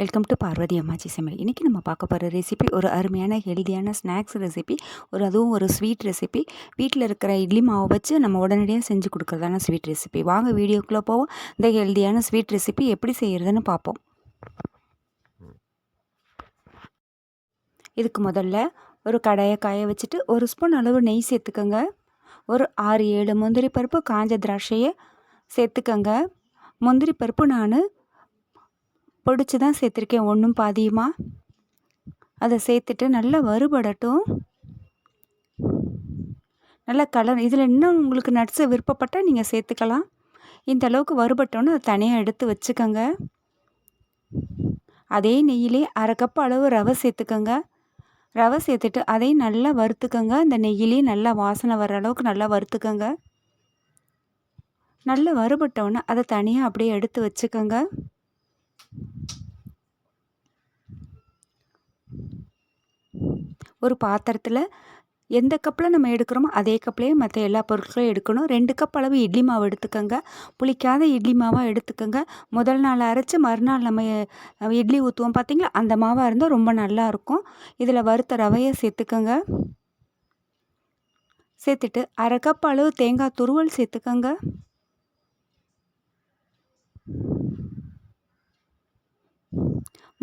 Welcome to Parvati அம்மாச்சி சமையல் இன்றைக்கி நம்ம பார்க்க போகிற ரெசிபி ஒரு அருமையான ஹெல்தியான ஸ்நாக்ஸ் ரெசிபி ஒரு அதுவும் ஒரு ஸ்வீட் ரெசிபி வீட்டில் இருக்கிற இட்லி மாவை வச்சு நம்ம உடனடியாக செஞ்சு கொடுக்குறதான ஸ்வீட் ரெசிபி வாங்க வீடியோக்குள்ளே போவோம். இந்த ஹெல்தியான ஸ்வீட் ரெசிபி எப்படி செய்கிறதுன்னு பார்ப்போம். இதுக்கு முதல்ல ஒரு கடையை காய வச்சுட்டு ஒரு ஸ்பூன் அளவு நெய் சேர்த்துக்கோங்க. ஒரு ஆறு ஏழு முந்திரி பருப்பு காஞ்ச திராட்சையை சேர்த்துக்கோங்க. முந்திரி பருப்பு நான் பொடிச்சு தான் சேர்த்துருக்கேன். ஒன்றும் பாதியுமா? அதை சேர்த்துட்டு நல்லா வறுபடட்டும். நல்லா கலர் இதில் இன்னும் உங்களுக்கு நட்ஸு விருப்பப்பட்டால் நீங்கள் சேர்த்துக்கலாம். இந்த அளவுக்கு வறுபட்டோன்னு அதை தனியாக எடுத்து வச்சுக்கோங்க. அதே நெய்யிலே அரை கப் அளவு ரவை சேர்த்துக்கோங்க. ரவை சேர்த்துட்டு அதையும் நல்லா வறுத்துக்கோங்க. அந்த நெய்யிலே நல்லா வாசனை வர அளவுக்கு நல்லா வறுத்துக்கோங்க. நல்லா வறுபட்டோன்னே அதை தனியாக அப்படியே எடுத்து வச்சுக்கோங்க. ஒரு பாத்திரத்தில் எந்த கப்பில் நம்ம எடுக்கிறோமோ அதே கப்லேயே மற்ற எல்லா பொருட்களையும் எடுக்கணும். ரெண்டு கப் அளவு இட்லி மாவு எடுத்துக்கோங்க. புளிக்காத இட்லி மாவாக எடுத்துக்கோங்க. முதல் நாள் அரைச்சி மறுநாள் நம்ம இட்லி ஊற்றுவோம் பார்த்திங்களா அந்த மாவாக இருந்தால் ரொம்ப நல்லாயிருக்கும் இதில் வறுத்த ரவையை சேர்த்துக்கோங்க. சேர்த்துட்டு அரை கப் அளவு தேங்காய் துருவல் சேர்த்துக்கோங்க.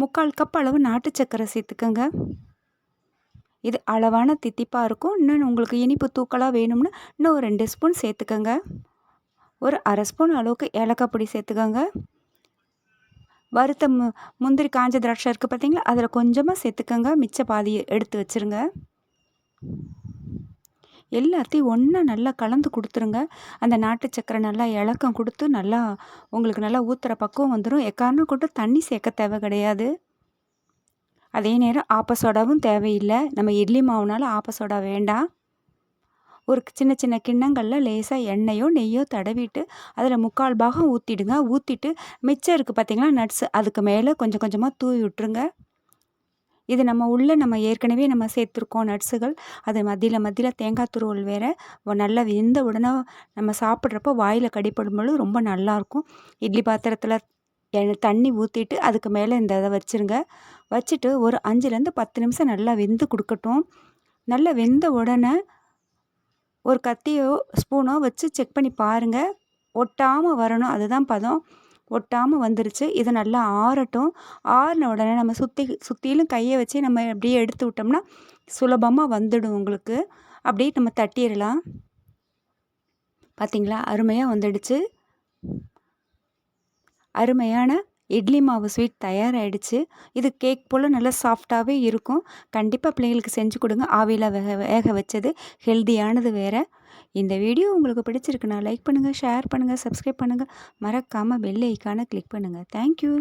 முக்கால் கப் அளவு நாட்டு சர்க்கரை சேர்த்துக்கோங்க. இது அளவான தித்திப்பாக இருக்கும். இன்னும் உங்களுக்கு இனிப்பு தூக்கலாக வேணும்னா இன்னும் ஒரு ரெண்டு ஸ்பூன் சேர்த்துக்கோங்க. ஒரு அரை ஸ்பூன் அளவுக்கு ஏலக்காய் பொடி சேர்த்துக்கோங்க. வறுத்த மு முந்திரி காஞ்ச திராட்சை இருக்குது பார்த்தீங்களா அதில் கொஞ்சமாக சேர்த்துக்கோங்க. மிச்ச பாதி எடுத்து வச்சுருங்க. எல்லாத்தையும் ஒன்றா நல்லா கலந்து கொடுத்துருங்க. அந்த நாட்டு சக்கரை நல்லா இலக்கம் கொடுத்து நல்லா உங்களுக்கு நல்லா ஊற்றுற பக்குவம் வந்துடும் எக்காரணம் கொண்டு தண்ணி சேர்க்க தேவை கிடையாது. அதே நேரம் ஆப்ப சோடாவும் தேவையில்லை. நம்ம இட்லி மாவுனால ஆப்ப சோடா வேண்டாம். ஒரு சின்ன சின்ன கிண்ணங்களில் லேசாக எண்ணெயோ நெய்யோ தடவிட்டு அதில் முக்கால் பாகம் ஊற்றிடுங்க ஊற்றிட்டு மிச்சம் இருக்குது பார்த்திங்களா நட்ஸு அதுக்கு மேலே கொஞ்சம் கொஞ்சமாக தூவி விட்டுருங்க. இது நம்ம உள்ளே நம்ம ஏற்கனவே நம்ம சேர்த்துருக்கோம் நட்ஸுகள். அது மத்தியில் மத்தியில் தேங்காய் துருவல் வேறு. நல்லா வெந்த உடனே நம்ம சாப்பிட்றப்போ வாயில் கடிப்படும் பொழுது ரொம்ப நல்லாயிருக்கும் இட்லி பாத்திரத்தில் தண்ணி ஊற்றிட்டு அதுக்கு மேலே இந்த இதை வச்சுருங்க. வச்சுட்டு ஒரு அஞ்சுலேருந்து பத்து நிமிஷம் நல்லா வெந்து கொடுக்கட்டும். நல்லா வெந்த உடனே ஒரு கத்தியோ ஸ்பூனோ வச்சு செக் பண்ணி பாருங்கள் ஒட்டாமல் வரணும். அதுதான் பதம். ஒட்டாமல் வந்துருச்சு. இது நல்லா ஆறட்டும். ஆறின உடனே நம்ம சுற்றி சுற்றிலும் கையை வச்சு நம்ம அப்படியே எடுத்து விட்டோம்னா சுலபமாக வந்துடும் உங்களுக்கு. அப்படியே நம்ம தட்டிடலாம். பார்த்திங்களா அருமையாக வந்துடுச்சு. அருமையான இட்லி மாவு ஸ்வீட் தயாராகிடுச்சு இது கேக் போல் நல்லா சாஃப்டாகவே இருக்கும். கண்டிப்பாக பிள்ளைங்களுக்கு செஞ்சு கொடுங்க. ஆவியில் வேக வேக வச்சது ஹெல்த்தியானது வேறு. இந்த வீடியோ உங்களுக்கு பிடிச்சிருக்குன்னா லைக் பண்ணுங்கள் ஷேர் பண்ணுங்கள் சப்ஸ்கிரைப் பண்ணுங்கள் மறக்காமல் பெல் ஐக்கானை கிளிக் பண்ணுங்கள் தேங்க்யூ